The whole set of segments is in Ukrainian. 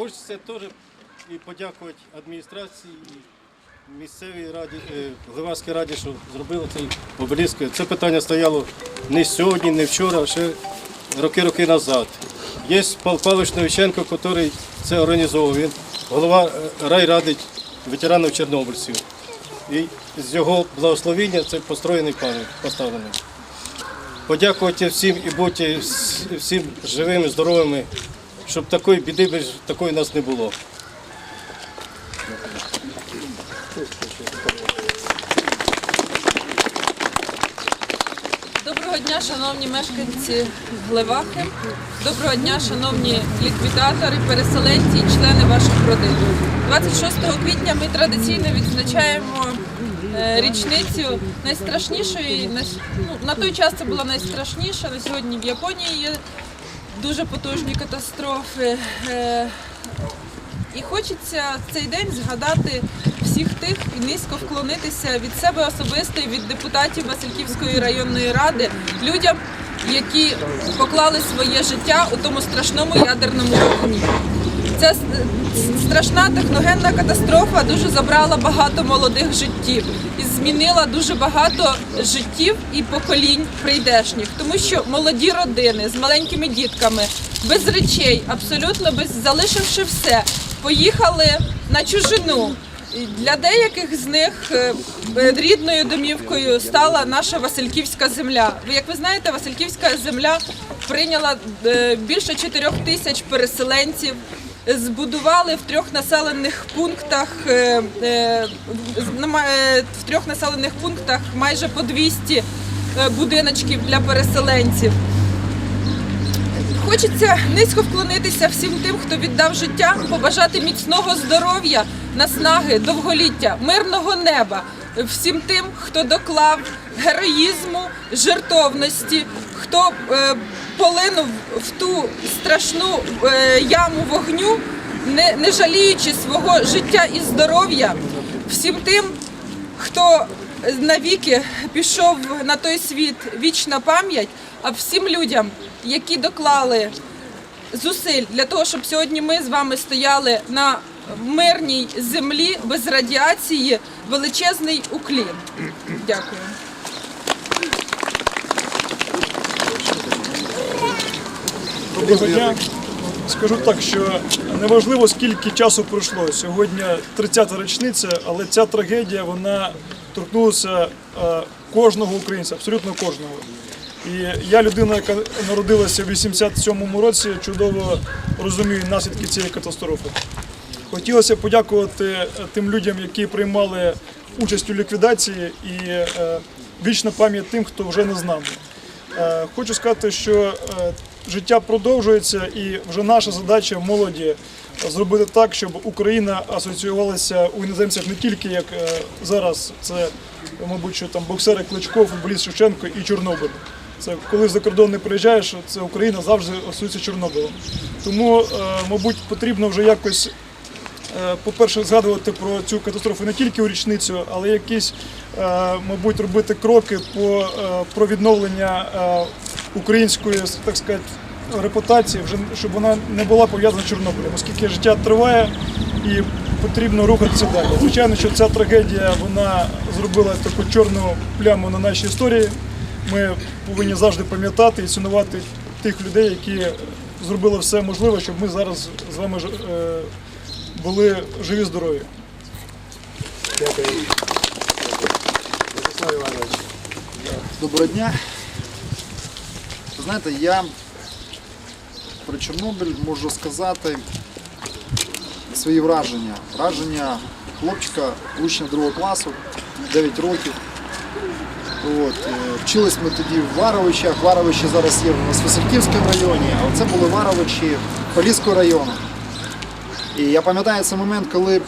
хочеться теж і подякувати адміністрації і місцевій раді, е, раді, що зробили цей обеліск. Це питання стояло не сьогодні, не вчора, а ще роки-роки назад. Є Павло Павлович Новиченко, який це організовував. Він голова е, райради ветеранів чорнобильців. І з його благословіння це построєний пам'ять поставлений. Подякувати всім і бути всім живими, здоровими, щоб такої біди такої у нас не було. Доброго дня, шановні мешканці Глевахи. Доброго дня, шановні ліквідатори, переселенці і члени ваших родин. 26 квітня ми традиційно відзначаємо е, річницю найстрашнішої. на Ну, на той час це була найстрашніша. На сьогодні в Японії є дуже потужні катастрофи. Е, І хочеться цей день згадати всіх тих і низько вклонитися від себе особисто і від депутатів Васильківської районної ради людям, які поклали своє життя у тому страшному ядерному вогні. Ця страшна техногенна катастрофа дуже забрала багато молодих життів і змінила дуже багато життів і поколінь прийдешніх, тому що молоді родини з маленькими дітками, без речей, абсолютно без залишивши все, поїхали на чужину. Для деяких з них е, е, рідною домівкою стала наша Васильківська земля. Як ви знаєте, Васильківська земля прийняла е, більше 4 тисяч переселенців. Збудували в трьох населених пунктах е, е, е, в трьох населених пунктах майже по 200 е, будиночків для переселенців. Хочеться низько вклонитися всім тим, хто віддав життя, побажати міцного здоров'я, наснаги, довголіття, мирного неба. Всім тим, хто доклав героїзму, жертовності, хто полинув в ту страшну е, яму вогню, не, не жаліючи свого життя і здоров'я, всім тим, хто навіки пішов на той світ вічна пам'ять, а всім людям, які доклали зусиль для того, щоб сьогодні ми з вами стояли на мирній землі без радіації, величезний уклін. Дякую. Доброго дня. Скажу так, що неважливо скільки часу пройшло. Сьогодні 30-та річниця, але ця трагедія вона торкнулася е, кожного українця, абсолютно кожного. І я людина, яка народилася в 87-му році, чудово розумію наслідки цієї катастрофи. Хотілося подякувати е, тим людям, які приймали участь у ліквідації, і е, вічна пам'ять тим, хто вже не з нами. Хочу сказати, що життя продовжується, і вже наша задача молоді зробити так, щоб Україна асоціювалася у іноземцях не тільки як е, зараз, це, мабуть, що там боксери Кличко, футболіст Шевченко і Чорнобиль. Це коли за кордон не приїжджаєш, це Україна завжди асоціюється Чорнобилем. Тому, е, мабуть, потрібно вже якось Е, по-перше, згадувати про цю катастрофу не тільки у річницю, але якісь, мабуть, робити кроки по про відновлення української, так сказати, репутації, вже щоб вона не була пов'язана з Чорнобилем, оскільки життя триває і потрібно рухатися далі. Звичайно, що ця трагедія вона зробила таку чорну пляму на нашій історії. Ми повинні завжди пам'ятати і цінувати тих людей, які зробили все можливе, щоб ми зараз з вами ж- е, були живі здорові. Іванович, доброго дня. Знаєте, я про Чорнобиль можу сказати свої враження. Враження хлопчика, учня другого класу, 9 років. От, е, вчились ми тоді в Варовичах. Варовичі зараз є в нас Васильківському районі, а це були Варовичі Поліського району. І я пам'ятаю цей момент, коли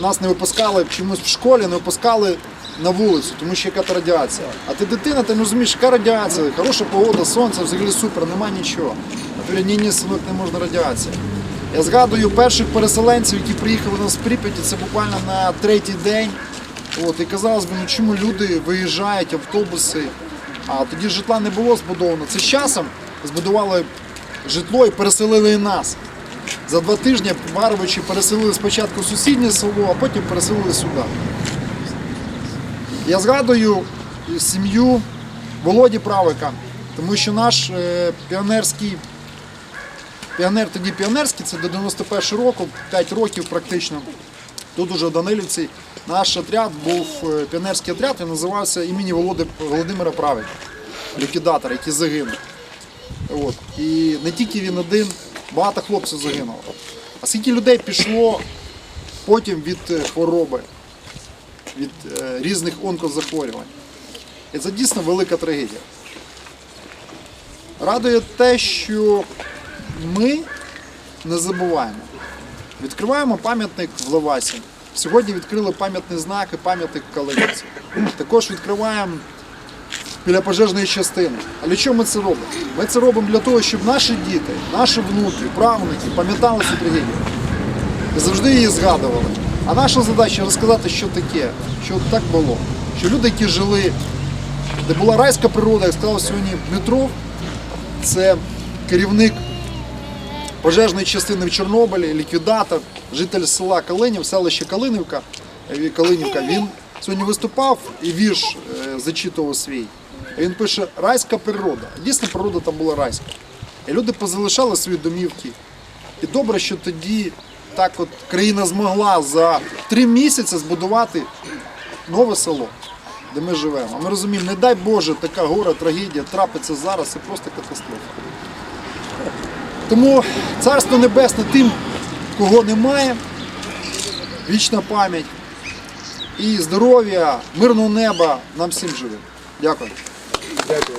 нас не випускали чомусь в школі, не випускали на вулицю, тому що яка то радіація. А ти дитина, ти не розумієш, яка радіація, хороша погода, сонце, взагалі супер, нема нічого. А тобі ні, ні, синок, не можна радіація. Я згадую перших переселенців, які приїхали з Прип'яті, це буквально на третій день. От, і казалось би, ну чому люди виїжджають, автобуси, а тоді житла не було збудовано. Це з часом збудували житло і переселили і нас. За два тижні Баровичі переселили спочатку сусіднє село, а потім переселили сюди. Я згадую сім'ю Володі Правика, тому що наш е, піонерський, піонер тоді піонерський, це до 91 року, 5 років практично. Тут уже в Данилівці наш отряд був е, піонерський отряд, він називався імені Володи, Володимира Правика, ліквідатора, який загинув. От. І не тільки він один, багато хлопців загинуло. А скільки людей пішло потім від е, хвороби, від е, різних онкозахворювань. І це дійсно велика трагедія. Радує те, що ми не забуваємо. Відкриваємо пам'ятник в Левасі. Сьогодні відкрили пам'ятний знак і пам'ятник в Калинівці. Також відкриваємо біля пожежної частини. А для чого ми це робимо? Ми це робимо для того, щоб наші діти, наші внуки, правнуки пам'ятали цю трагедію і завжди її згадували. А наша задача розказати, що таке, що так було. Що люди, які жили, де була райська природа, як сказав сьогодні Дмитров, це керівник пожежної частини в Чорнобилі, ліквідатор, житель села Калинів, селище Калинівка, Калинівка. Він сьогодні виступав і вірш е, зачитував свій. Він пише райська природа. Дійсно, природа там була райська. І люди позалишали свої домівки. І добре, що тоді так от країна змогла за три місяці збудувати нове село, де ми живемо. А ми розуміємо, не дай Боже, така гора, трагедія трапиться зараз, це просто катастрофа. Тому царство небесне тим, кого немає, вічна пам'ять і здоров'я, мирного неба нам всім живим. Дякую. Дякую.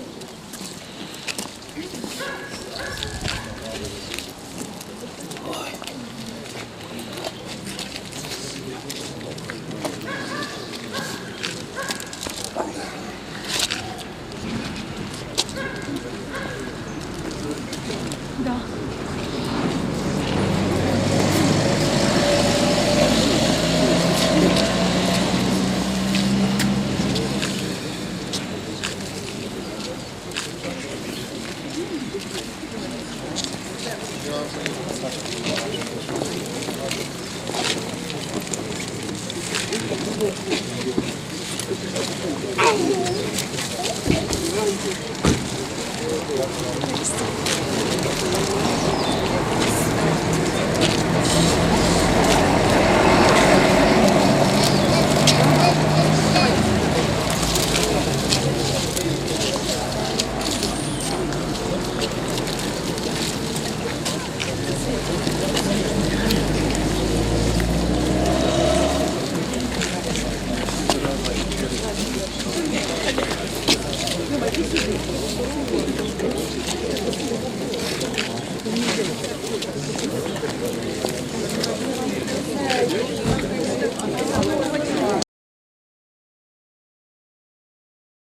Thank you.